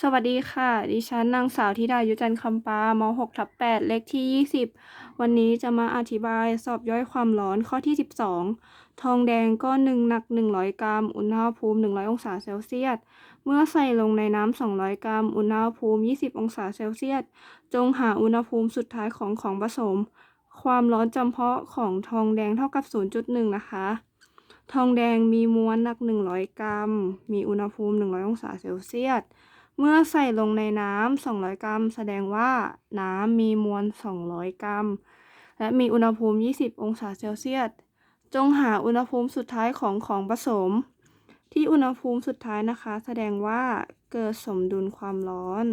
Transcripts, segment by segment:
สวัสดีค่ะ ดิฉันนางสาวธิดายุจันทร์คำปาม6ทับ8เลขที่ 20 วันนี้จะมาอธิบายสอบย่อยความร้อนข้อที่ 12 ทองแดงก้อนหนึ่งหนัก 100 กรัม อุณหภูมิ 100 องศาเซลเซียส เมื่อใส่ลงในน้ำ 200 กรัม อุณหภูมิ 20 องศาเซลเซียส จงหาอุณหภูมิสุดท้ายของของผสม ความร้อนจำเพาะของทองแดงเท่ากับ 0.1 นะคะ ทองแดงมีมวลหนัก 100 กรัม มีอุณหภูมิ 100 องศาเซลเซียส เมื่อใส่ลงในน้ำ 200 กรัม แสดงว่าน้ำมีมวล 200 กรัม และมีอุณหภูมิ 20 องศาเซลเซียส จงหาอุณหภูมิสุดท้ายของของผสม ที่อุณหภูมิสุดท้ายนะคะ แสดงว่าเกิดสมดุลความร้อน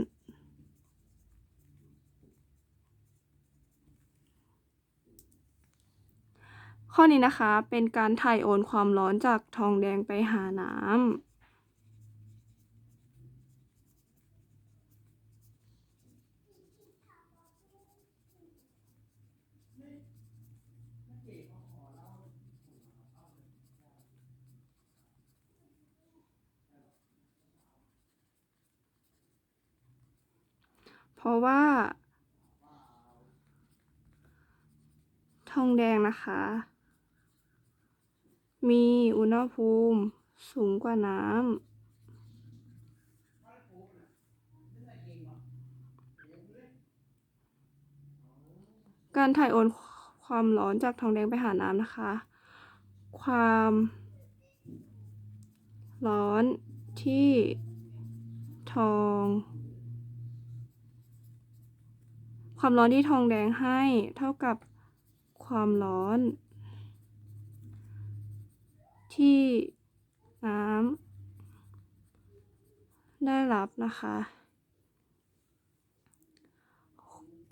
ข้อนี้นะคะเป็นการถ่ายโอนความร้อนจากทองแดงไปหาน้ำ เพราะว่า ทองแดงนะคะ มีอุณหภูมิสูงกว่าน้ำการถ่ายโอนความร้อนจากทองแดงไปหาน้ำนะคะ ความ ร้อนที่ทอง ความร้อนที่ทองแดงให้ เท่ากับความร้อน ที่น้ำได้รับนะคะ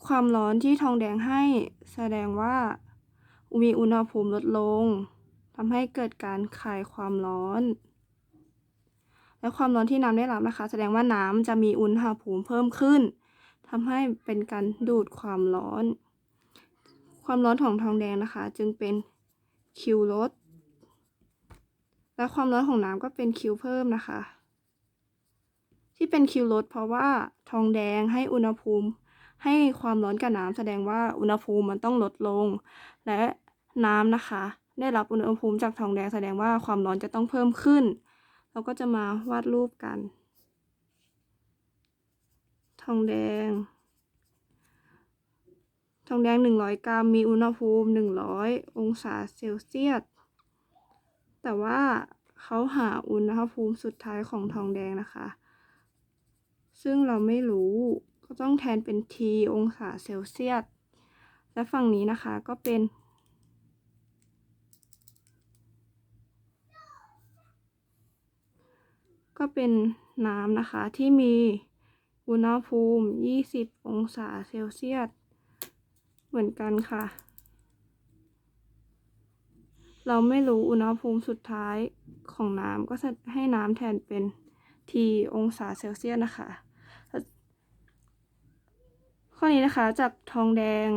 ความร้อนที่ทองแดงให้แสดงว่ามีอุณหภูมิลดลงทำให้เกิดการคายความร้อน และความร้อนที่น้ำได้รับนะคะ แสดงว่าน้ำจะมีอุณหภูมิเพิ่มขึ้น ทำให้เป็นการดูดความร้อน ความร้อนของทองแดงนะคะ จึงเป็นคิวลด และความร้อนของน้ำก็เป็นคิวเพิ่มนะคะ ที่เป็นคิวลดเพราะว่าทองแดงให้อุณหภูมิ ให้ความร้อนกับน้ำแสดงว่าอุณหภูมิมันต้องลดลง และน้ำนะคะ ได้รับอุณหภูมิจากทองแดงแสดงว่าความร้อนจะต้องเพิ่มขึ้น เราก็จะมาวาดรูปกัน องแดง ทองแดง 100 กรัม มีอุณหภูมิ 100 องศาเซลเซียส แต่ว่าเขาหาอุณหภูมิสุดท้ายของทองแดงนะคะ ซึ่งเราไม่รู้ ก็ต้องแทนเป็น T องศาเซลเซียส และฝั่งนี้นะคะก็เป็นก็เป็นน้ำนะคะที่มี อุณหภูมิ 20 องศาเซลเซียส เหมือนกันค่ะ เราไม่รู้อุณหภูมิสุดท้ายของน้ำก็จะให้น้ำแทนเป็น T องศาเซลเซียสนะคะ ข้อนี้นะคะจากทองแดง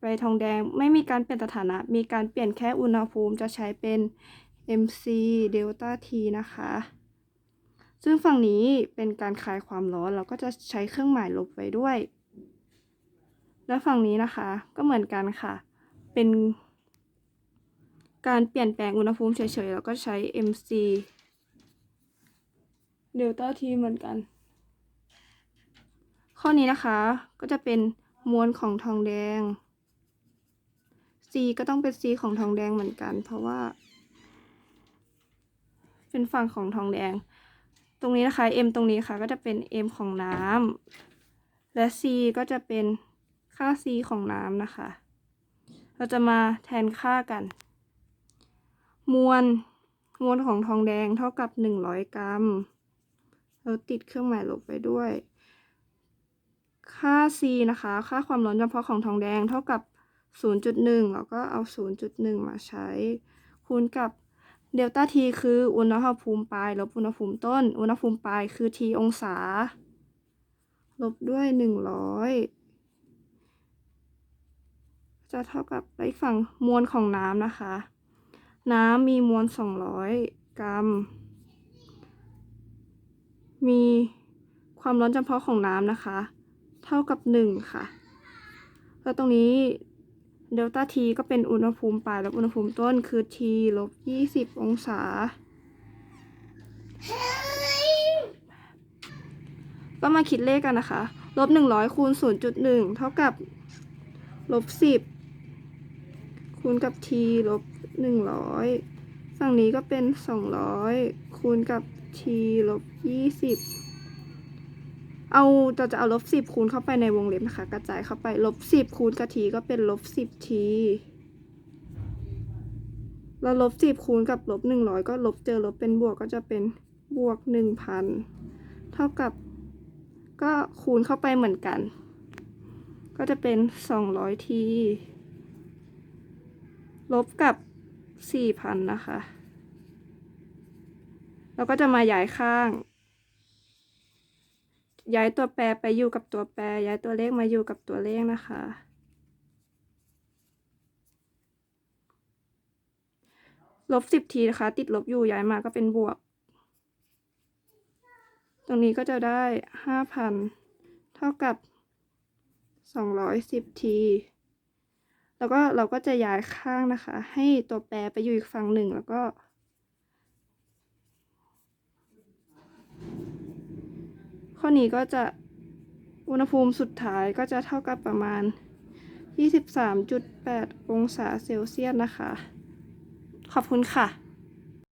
ไปทองแดงไม่มีการเปลี่ยนสถานะ มีการเปลี่ยนแค่อุณหภูมิจะใช้เป็น mc เดลต้า t นะคะ ซึ่งฝั่งนี้เป็นการคลายความร้อนเราก็จะใช้เครื่องหมายลบไว้ด้วย และฝั่งนี้นะคะก็เหมือนกันค่ะ เป็นการเปลี่ยนแปลงอุณหภูมิเฉยๆแล้วก็ใช้ mc เดลต้า t เหมือนกัน ข้อนี้นะคะก็จะเป็นมวลของทองแดง C ก็ต้องเป็น C ของทองแดงเหมือนกัน เพราะว่า เป็นฝั่งของทองแดง ตรงนี้นะคะ M ตรงนี้ค่ะ ก็จะเป็น M ของน้ำและ C ก็จะเป็นค่า C ของน้ำนะคะ เราจะมาแทนค่ากัน มวลมวลของทองแดงเท่ากับ 100 กรัม เราติดเครื่องหมายลบไปด้วย ค่า C นะคะ ค่าความร้อนเฉพาะของทองแดงเท่ากับ 0.1 แล้วก็เอา 0.1 มาใช้ คูณกับ เดลต้า T คืออุณหภูมิปลายลบอุณหภูมิต้น อุณหภูมิปลายคือ T องศา ลบด้วย100จะเท่ากับอีกฝั่งมวลของน้ำนะคะ น้ำมีมวล200กรัม มีควความร้อนจำเพาะของน้ำนะคะ เท่ากับหนึ่งค่ะ แล้วตรงนี้ เดลต้าทีก็เป็นอุณหภูมิปลายลบอุณหภูมิต้นคือ T ลบยี่สิบองศา ก็มาคิดเลขกันนะคะ ลบหนึ่งร้อยคูณศูนย์จุดหนึ่งเท่ากับลบสิบคูณกับ t ลบหนึ่งร้อยฝั่งนี้ก็เป็นสองร้อยคูณกับ t ลบยี่สิบ เอาเราจะเอาลบสิบคูณเข้าไปในวงเล็บนะคะ กระจายเข้าไปลบสิบคูณกับ t ก็เป็นลบสิบ t แล้วลบสิบคูณกับลบหนึ่งร้อยก็ลบเจอลบเป็นบวกก็จะเป็นบวกหนึ่งพันเท่ากับก็คูณเข้าไปเหมือนกัน ก็จะเป็น200ทีลบกับ4,000นะคะ แล้วก็จะมาย้ายข้าง ย้ายตัวแปรไปอยู่กับตัวแปร ย้ายตัวเลขมาอยู่กับตัวเลขนะคะ ลบ10ทีนะคะ ติดลบอยู่ย้ายมาก็เป็นบวก ตรงนี้ก็จะได้ห้าพันเท่ากับสองร้อยสิบทีแล้วก็เราก็จะย้ายข้างนะคะ ให้ตัวแปรไปอยู่อีกฝั่งหนึ่งแล้วก็ ข้อนี้ก็จะอุณหภูมิสุดท้ายก็จะเท่ากับประมาณ 23.8 องศาเซลเซียสนะคะ ขอบคุณค่ะ